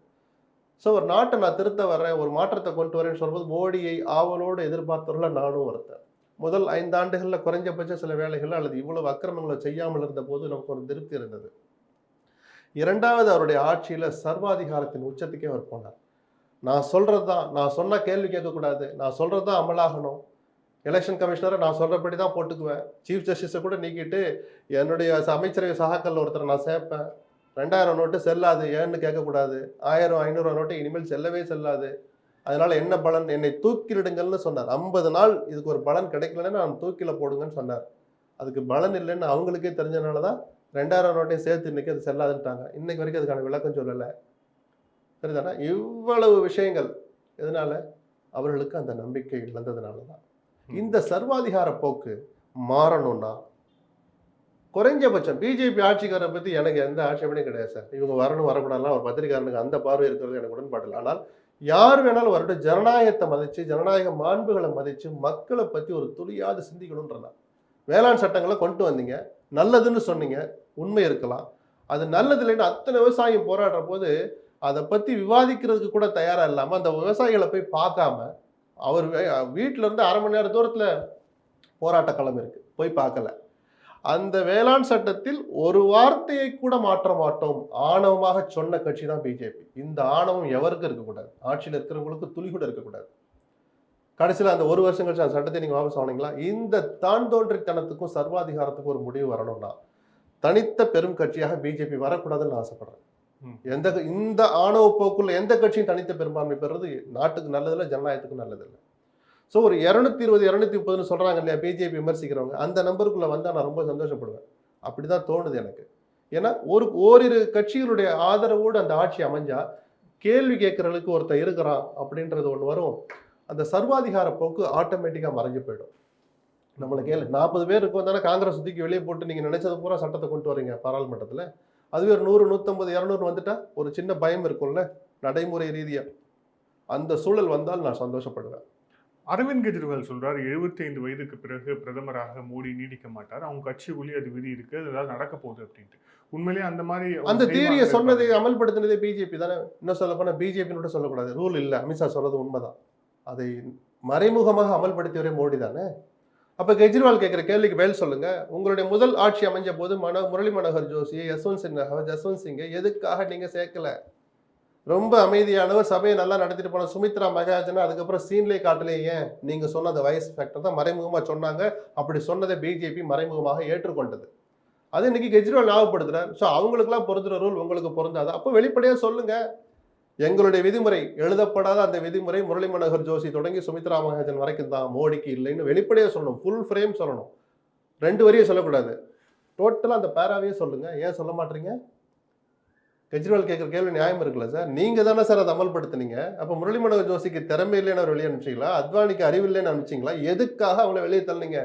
Speaker 4: ஸோ ஒரு நாட்டை நான் திருத்த வரேன் ஒரு மாற்றத்தை கொண்டு வரேன்னு சொல்லும்போது மோடியை ஆவலோடு எதிர்பார்த்தவர்கள நானும் ஒருத்தன் முதல் ஐந்தாண்டுகளில் குறைஞ்சபட்ச சில வேலைகள் அல்லது இவ்வளவு அக்கிரமங்களை செய்யாமல் இருந்த போது நமக்கு ஒரு திருப்தி இருந்தது. இரண்டாவது அவருடைய ஆட்சியில் சர்வாதிகாரத்தின் உச்சத்துக்கே அவர் போனார். நான் சொல்றது தான் நான் சொன்ன கேள்வி கேட்கக்கூடாது நான் சொல்றது தான் அமலாகணும் எலெக்ஷன் கமிஷனரை நான் சொல்கிறபடி தான் போட்டுக்குவேன். சீஃப் ஜஸ்டிஸை கூட நீக்கிட்டு என்னுடைய அமைச்சரவை சகாக்கள் ஒருத்தரை நான் சேர்ப்பேன். ரெண்டாயிரம் நோட்டு செல்லாது ஏன்னு கேட்கக்கூடாது. ஆயிரம் ஐநூறுவா நோட்டு இனிமேல் செல்லவே செல்லாது. அதனால் என்ன பலன்? என்னை தூக்கிலிடுங்கள்னு சொன்னார். ஐம்பது நாள் இதுக்கு ஒரு பலன் கிடைக்கலன்னா நான் தூக்கில போடுங்கன்னு சொன்னார். அதுக்கு பலன் இல்லைன்னு அவங்களுக்கே தெரிஞ்சனால தான் ரெண்டாயிரம் நோட்டையும் சேர்த்து இன்றைக்கி அது செல்லாதுன்ட்டாங்க. இன்றைக்கு வரைக்கும் அதுக்கான விளக்கம் சொல்லலை. சரிதானா? இவ்வளவு விஷயங்கள். எதனால்? அவர்களுக்கு அந்த நம்பிக்கை இழந்ததுனால தான் இந்த சர்வாதிகார போக்கு மாறணும்னா குறைஞ்சபட்சம் பிஜேபி ஆட்சிக்காரரை பற்றி எனக்கு எந்த ஆட்சேபனையும் கிடையாது சார். இவங்க வரணும் வரக்கூடாதுலாம் ஒரு பத்திரிகாரனுக்கு அந்த பார்வை இருக்கிறது எனக்கு உடன்பாடு ஆனால் யார் வேணாலும் வரட்டும் ஜனநாயகத்தை மதித்து ஜனநாயக மாண்புகளை மதித்து மக்களை பற்றி ஒரு துளியாவது சிந்திக்கணும்ன்றதா வேளாண் சட்டங்களை கொண்டு வந்தீங்க நல்லதுன்னு சொன்னீங்க உண்மை இருக்கலாம். அது நல்லது இல்லைன்னு அத்தனை விவசாயம் போராடுற போது அதை பற்றி விவாதிக்கிறதுக்கு கூட தயாராக இல்லாமல் அந்த விவசாயிகளை போய் பார்க்காம அவர் வீட்டில் இருந்து அரை மணி நேரம் தூரத்தில் போராட்ட களம் இருக்குது போய் பார்க்கல. அந்த வேளாண் சட்டத்தில் ஒரு வார்த்தையை கூட மாற்ற மாட்டோம். ஆணவமாக சொன்ன கட்சி தான் பிஜேபி இந்த ஆணவம் எவருக்கும் இருக்கக்கூடாது ஆட்சியில் இருக்கிறவங்களுக்கு துளி கூட இருக்கக்கூடாது கடைசியில் அந்த ஒரு வருஷம் கழிச்சு அந்த சட்டத்தை நீங்கள் வாபஸ் ஆனீங்களா இந்த தான் தோன்றித்தனத்துக்கும் சர்வாதிகாரத்துக்கும் ஒரு முடிவு வரணும்னா தனித்த பெரும் கட்சியாக பிஜேபி வரக்கூடாதுன்னு ஆசைப்படுறேன். எந்த இந்த ஆணவ போக்குள்ள எந்த கட்சியும் தனித்த பெரும்பான்மை பெறுறது நாட்டுக்கு நல்லதில்லை ஜனநாயகத்துக்கு நல்லதில்லை. ஸோ ஒரு இரநூத்தி இருபது இரநூத்தி முப்பதுன்னு சொல்கிறாங்க இல்லையா பிஜேபி விமர்சிக்கிறவங்க அந்த நம்பருக்குள்ளே வந்தால் நான் ரொம்ப சந்தோஷப்படுவேன். அப்படிதான் தோணுது எனக்கு. ஏன்னா ஒரு ஓரிரு கட்சிகளுடைய ஆதரவோடு அந்த ஆட்சி அமைஞ்சா கேள்வி கேட்கறதுக்கு ஒருத்தன் இருக்கிறான் அப்படின்றது ஒன்று வரும். அந்த சர்வாதிகார போக்கு ஆட்டோமேட்டிக்காக மறைஞ்சு போயிடும். நம்மளுக்கு கேளு நாற்பது பேர் இருக்கும் தானே காங்கிரஸ் சுற்றிக்கு வெளியே போட்டு நீங்கள் நினைச்சது பூரா சட்டத்தை கொண்டு வரீங்க பாராளுமன்றத்தில். அதுவே ஒரு நூறு நூற்றம்பது இரநூறு வந்துட்டா ஒரு சின்ன பயம் இருக்கும்ல நடைமுறை ரீதியாக அந்த சூழல் வந்தால் நான் சந்தோஷப்படுவேன்.
Speaker 3: அரவிந்த் கெஜ்ரிவால் சொல்றாரு 75 வயதுக்கு பிறகு பிரதமராக மோடி நீடிக்க மாட்டார். அவங்க கட்சிக்குள்ளேயே அது விதி இருக்கு ஏதாவது நடக்க போகுது அப்படின்ட்டு. உண்மையிலேயே அந்த மாதிரி
Speaker 4: அந்த தியரியை சொன்னதை. அமல்படுத்தினதே பிஜேபி தானே? இன்னும் சொல்ல போனால் பிஜேபின்னு சொல்லக்கூடாது. ரூல் இல்லை. அமித்ஷா சொல்றது உண்மைதான். அதை மறைமுகமாக அமல்படுத்தியவரே மோடி தானே? அப்போ கெஜ்ரிவால் கேட்குற கேள்விக்கு பதில் சொல்லுங்க. உங்களுடைய முதல் ஆட்சி அமைஞ்ச போது மன முரளி மனோகர் ஜோஷி யஸ்வந்த் சின்ஹா ஜஸ்வந்த் சிங்கை எதுக்காக நீங்கள் சேர்க்கல? ரொம்ப அமைதியானவர் சபையை நல்லா நடத்திட்டு போன சுமித்ரா மகாஜன் அதுக்கப்புறம் சீன்லே காட்டலே ஏன்? நீங்க சொன்ன அந்த வயசு ஃபேக்டர் தான். மறைமுகமாக சொன்னாங்க. அப்படி சொன்னதை பிஜேபி மறைமுகமாக ஏற்றுக்கொண்டது. அது இன்னைக்கு கெஜ்ரிவால் ஞாபகப்படுத்துறாரு. ஸோ அவங்களுக்குலாம் பொருந்துற ரூல் உங்களுக்கு பொருந்தாது? அப்போ வெளிப்படையாக சொல்லுங்க. எங்களுடைய விதிமுறை எழுதப்படாத அந்த விதிமுறை முரளி மனோகர் ஜோஷி தொடங்கி சுமித்ரா மகாஜன் வரைக்கும் தான். மோடிக்கு இல்லைன்னு வெளிப்படையாக சொல்லணும். ஃபுல் ஃப்ரேம் சொல்லணும். ரெண்டு வரியும் சொல்லக்கூடாது. டோட்டலாக அந்த பேராவையே சொல்லுங்க. ஏன் சொல்ல மாட்டீங்க? கெஜ்ரிவால் கேட்குற கேள்வி நியாயம் இருக்குல்ல சார்? நீங்கள் தானே சார் அதை அமல்படுத்துனீங்க. அப்போ முரளி மனோகர் ஜோஷிக்கு திறமை இல்லைன்னு அவர் வெளியே அனுப்பிச்சிங்களா? அத்வானிக்கு அறிவு இல்லைன்னு அனுப்பிச்சிங்களா? எதுக்காக அவங்கள வெளியே தள்ளினீங்க?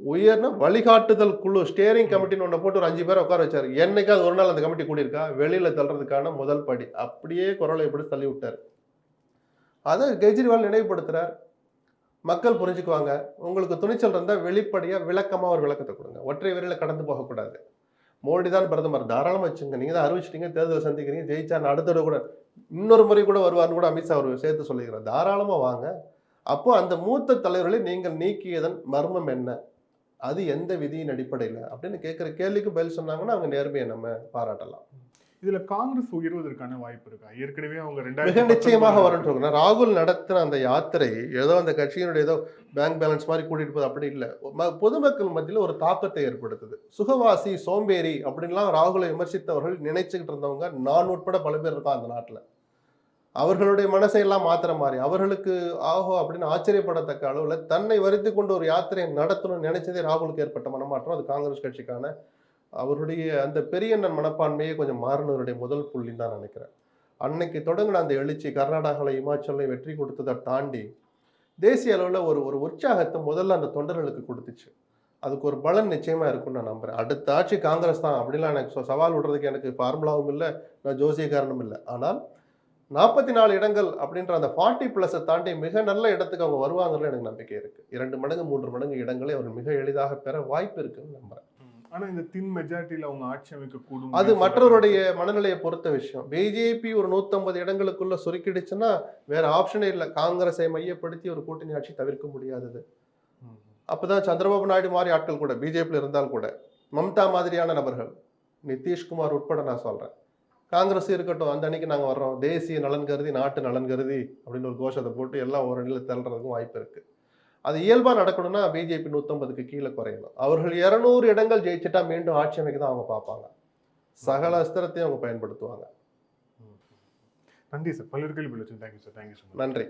Speaker 4: உயர்ன வழிகாட்டுதல் குழு ஸ்டியரிங் கமிட்டின்னு ஒன்று போட்டு ஒரு அஞ்சு பேரை உட்கார வச்சாரு. என்னைக்காவது ஒரு நாள் அந்த கமிட்டி கூடியிருக்கா? வெளியில தள்ளுறதுக்கான முதல் படி. அப்படியே குரலை எப்படி தள்ளி விட்டார் அதை கெஜ்ரிவால் நினைவுபடுத்துறார். மக்கள் புரிஞ்சுக்குவாங்க. உங்களுக்கு துணிச்சல் இருந்தால் வெளிப்படையாக விளக்கமாக ஒரு விளக்கத்தை கொடுங்க. ஒற்றை வரியில் கடந்து போகக்கூடாது. மோடி தான் பிரதமர். தாராளமாக வச்சுங்க. நீங்கள் தான் அறிவிச்சிட்டீங்க தேர்தலை சந்திக்கிறீங்க ஜெயிச்சா நான் அடுத்த தடவை கூட இன்னொரு முறை கூட வருவார்னு கூட அமித்ஷா அவர் சேர்த்து சொல்லிக்கிறார். தாராளமாக வாங்க. அப்போ அந்த மூத்த தலைவர்களை நீங்கள் நீக்கியதன் மர்மம் என்ன? அது எந்த விதியின் அடிப்படையில்? அப்படின்னு கேட்குற கேள்விக்கு பதில் சொன்னாங்கன்னா அவங்க நேர்மையை நம்ம பாராட்டலாம்.
Speaker 3: இதுல காங்கிரஸ் உயர்வதற்கான வாய்ப்பு இருக்கா? ஏற்கனவே அவங்க
Speaker 4: மிக
Speaker 3: ரெண்டாயிரத்தி
Speaker 4: நிச்சயமாக சொல்றேன் ராகுல் நடத்தின அந்த யாத்திரை ஏதோ அந்த கட்சியினுடைய ஏதோ பேங்க் பேலன்ஸ் மாதிரி கூட்டிட்டு போகுது அப்படி இல்லை. பொதுமக்கள் மத்தியில் ஒரு தாக்கத்தை ஏற்படுத்துது. சுகவாசி சோம்பேறி அப்படின்லாம் ராகுலை விமர்சித்தவர்கள் நினைச்சுக்கிட்டு இருந்தவங்க நான் உட்பட பல பேர் இருக்கா அந்த நாட்டில். அவர்களுடைய மனசை எல்லாம் மாத்திர மாதிரி அவர்களுக்கு ஆஹோ அப்படின்னு ஆச்சரியப்படத்தக்க அளவில் தன்னை வருத்தி கொண்டு ஒரு யாத்திரையை நடத்தணும்னு நினைச்சதே ராகுலுக்கு ஏற்பட்ட மனமாற்றம். அது காங்கிரஸ் கட்சிக்கான அவருடைய அந்த பெரியண்ணன் மனப்பான்மையே கொஞ்சம் மாறினவருடைய முதல் புள்ளின்னு தான் நினைக்கிறேன். அன்னைக்கு தொடங்கின அந்த எழுச்சி கர்நாடகாவில் இமாச்சலையும் வெற்றி கொடுத்ததை தாண்டி தேசிய அளவில் ஒரு ஒரு உற்சாகத்தை முதல்ல அந்த தொண்டர்களுக்கு கொடுத்துச்சு. அதுக்கு ஒரு பலன் நிச்சயமாக இருக்கும்னு நான் நம்புகிறேன் அடுத்த ஆட்சி காங்கிரஸ் தான் அப்படிலாம் எனக்கு சவால் விடுறதுக்கு எனக்கு ஃபார்முலாவும் இல்லை நான் ஜோசியக்காரனும் இல்லை. ஆனால் நாற்பத்தி நாலு இடங்கள் அப்படின்ற அந்த ஃபார்ட்டி ப்ளஸை தாண்டி மிக நல்ல இடத்துக்கு அவங்க வருவாங்கன்னு எனக்கு நம்பிக்கை இருக்கு. இரண்டு மடங்கு மூன்று மடங்கு இடங்களை அவர் மிக எளிதாக பெற வாய்ப்பு இருக்குன்னு நம்புறேன்.
Speaker 3: ஆனா இந்த தின் மெஜாரிட்டியில அவங்க ஆட்சி அமைக்க கூடும்
Speaker 4: அது மற்றவருடைய மனநிலையை பொறுத்த விஷயம். பிஜேபி ஒரு நூத்தம்பது இடங்களுக்குள்ள சுருக்கிடுச்சுன்னா வேற ஆப்ஷனே இல்லை. காங்கிரஸை மையப்படுத்தி ஒரு கூட்டணி ஆட்சி தவிர்க்க முடியாதது. அப்பதான் சந்திரபாபு நாயுடு மாதிரி ஆட்கள் கூட பிஜேபியில் இருந்தால் கூட மம்தா மாதிரியான நபர்கள் நிதிஷ்குமார் உட்பட நான் சொல்றேன். காங்கிரஸ் இருக்கட்டும் அந்த அன்னைக்கு நாங்க வர்றோம். தேசிய நலன் கருதி நாட்டு நலன் கருதி அப்படின்னு ஒரு கோஷத்தை போட்டு எல்லாம் ஒரு அணியில் தள்ளுறதுக்கும் வாய்ப்பு இருக்கு. அது இயல்பா நடக்கணும்னா பிஜேபி நூத்தம்பதுக்கு கீழே குறையணும். அவர்கள் இருநூறு இடங்கள் ஜெயிச்சுட்டா மீண்டும் ஆட்சி அமைக்க தான் அவங்க பார்ப்பாங்க. சகல அஸ்திரத்தையும் அவங்க பயன்படுத்துவாங்க.
Speaker 3: நன்றி சார். பல்வேறு கேள்வி தேங்க்யூ சார் தேங்க்யூ மச்
Speaker 4: நன்றி.